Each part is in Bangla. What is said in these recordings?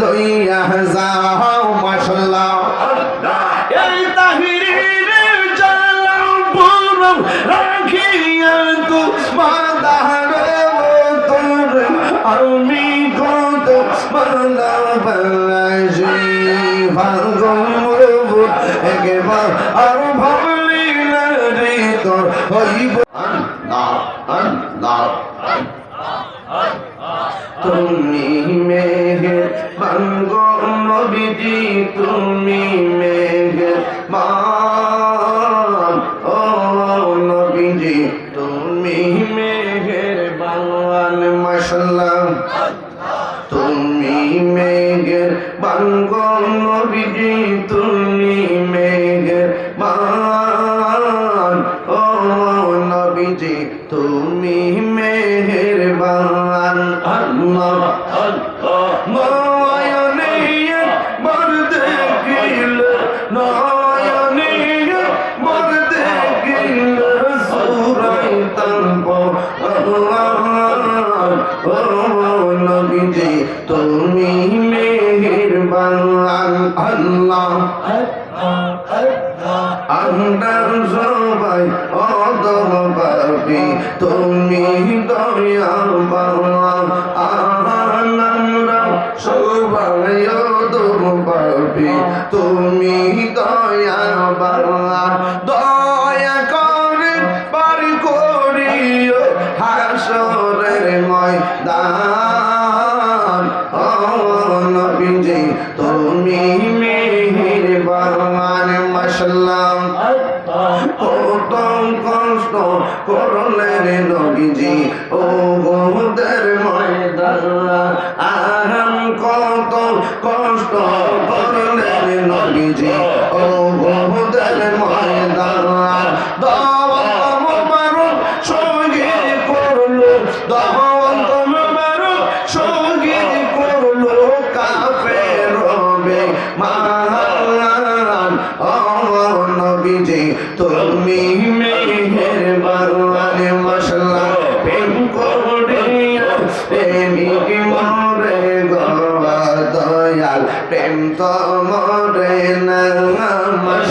লইয়া যাও মাশাল্লাহ এই তাহিরের জালাল পুরম রাখিয়া তু মাদারে তোর আমি কত ভালোবাসি তুমি মেঘে বাঙ্গ নবীজি, তুমি মেঘে ও নবীজি, তুমি মেঘের বাংলান মাসাল্লাহ তুমি মেঘের বাঙ্গ নবীজি, তুমি মেঘের ও নবীজি, তুমি আল্লাহ আল্লাহ নয়নে একবার দেখিল নয়নে একবার দেখিল সুরাই তম্প ও নবীজি তুমি মেঘের বান আল্লাহ আমরা সবাই অদম পাবি তুমি দয়া করলেন নবীজি। ও গোদের ময়দানা আহাম কত কষ্ট করলেন নবীজি।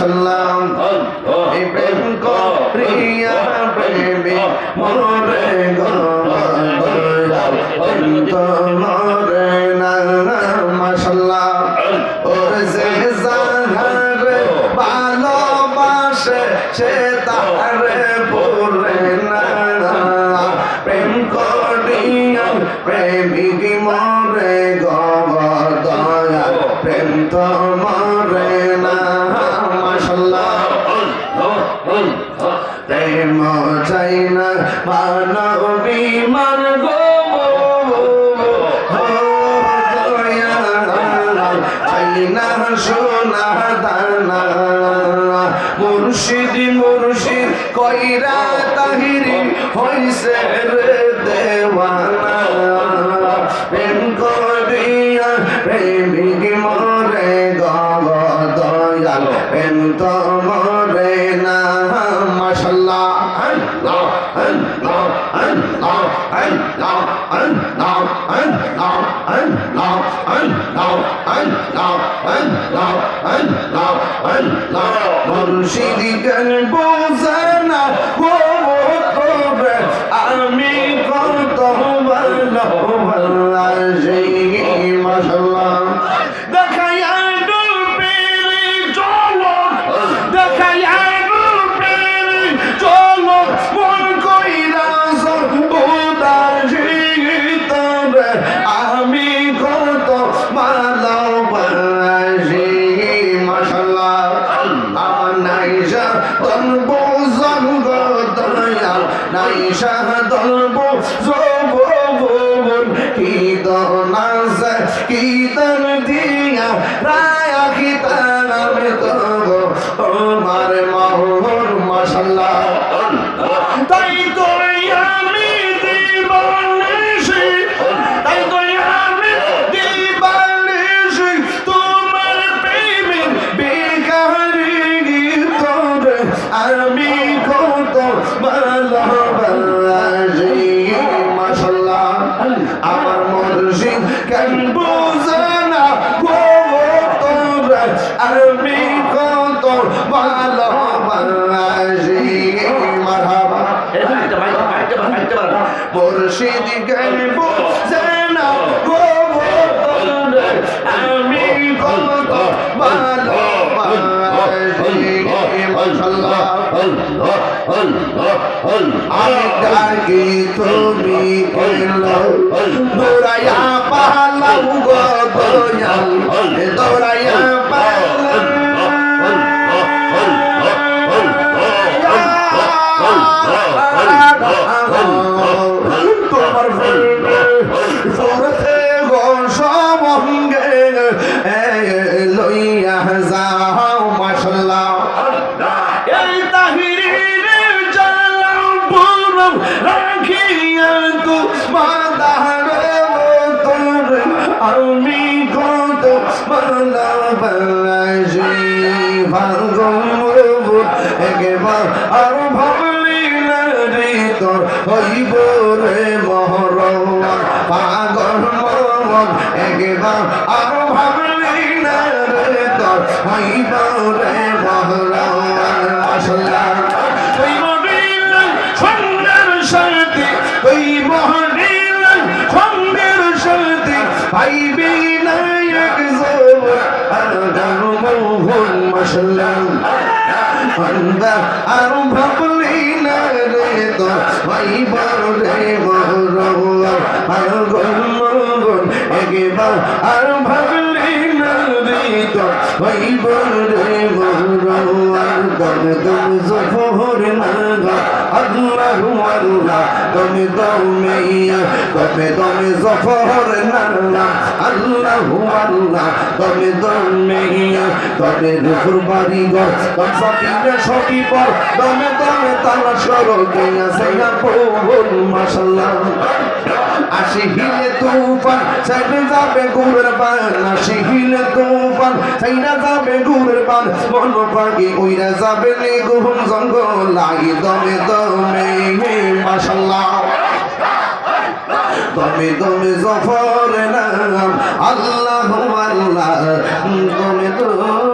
সাল্লাম এই প্রেম করিয়া প্রেমে মরে মরে না মাসাল্লাহ ওর যে জাহারে ভালোবাসে সে তাহারে পুর প্রেম চাই না মানব বিমান গো আইনা সোনা দানা মুর্শিদ মুর্শিদ কইরা তাহিরি হইছে রে দেওয়ানা প্রেম করিয়া প্রেমিক মরে গব দয়াল প্রেম তো মুর্শিদ কেন বোঝানা দলব জঙ্গ দয়াল নাইশা দলব জব কি দনাজ কি দন মুর্শিদ গেল বুঝে না গো তোরা আমি কত আমি ডাকি তুমি দৌড়াইয়া পালাও গো দৌড়াইয়া পালাও মন একবার আর ভাবলি না রে তোর হইব রে মহরম মাশাল্লাহ ওই মহিলা সন্ধ্যের সাথে, ওই মহিলা সন্ধ্যের সাথে পাইবি না এক জোর আর মোহন মাশাল্লাহ বান্দা আর ভাবলি না রে তো হইব রে মহরম গন জফর না গা আল্লাহ আল্লাহ তুমি দমে তুমি তুমি জফর না আল্লাহ আল্লাহ তুমি দমে তুমি রুফুর বাড়ি ঘর তোর সকিনে সকি পর, দমে দমে তালা সরল দিয়া সাইয়া বহুল মাশাল্লাহ। আসি হিলে তুফান, সাইডে যাবে গুড়ের পান আসি হিলে তুফান, সাইডে যাবে গুড়ের পান মন পাখি উইরা যাবে নে গুহম জঙ্গল লাগি দমে দমে হে মাশাল্লাহ। তুমি তুমি জফর নাম, আল্লাহ আল্লাহ তুমি তুমি